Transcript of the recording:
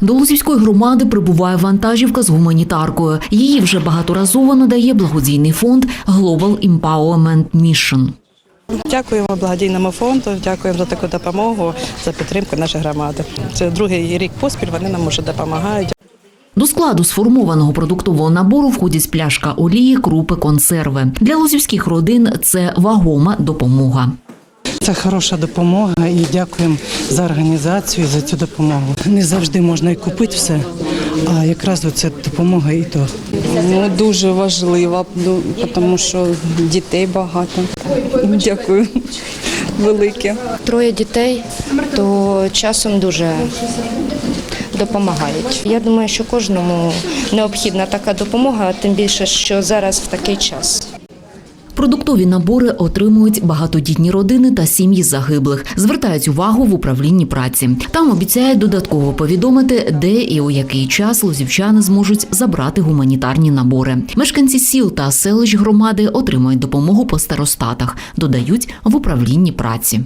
До Лузівської громади прибуває вантажівка з гуманітаркою. Її вже багаторазово надає благодійний фонд Global Empowerment Mission. Дякуємо благодійному фонду, дякуємо за таку допомогу, за підтримку нашої громади. Це другий рік поспіль. Вони нам уже допомагають. До складу сформованого продуктового набору входять пляшка олії, крупи, консерви. Для лузівських родин це вагома допомога. Це хороша допомога і дякуємо за організацію, за цю допомогу. Не завжди можна і купити все, а якраз оця допомога і то. Ну, дуже важлива, ну, тому що дітей багато. Дякую велике. троє дітей, то часом дуже допомагають. Я думаю, що кожному необхідна така допомога, тим більше, що зараз в такий час. Продуктові набори отримують багатодітні родини та сім'ї загиблих. Звертають увагу в управлінні праці. Там обіцяють додатково повідомити, де і у який час лозівчани зможуть забрати гуманітарні набори. Мешканці сіл та селищ громади отримують допомогу по старостатах, додають в управлінні праці.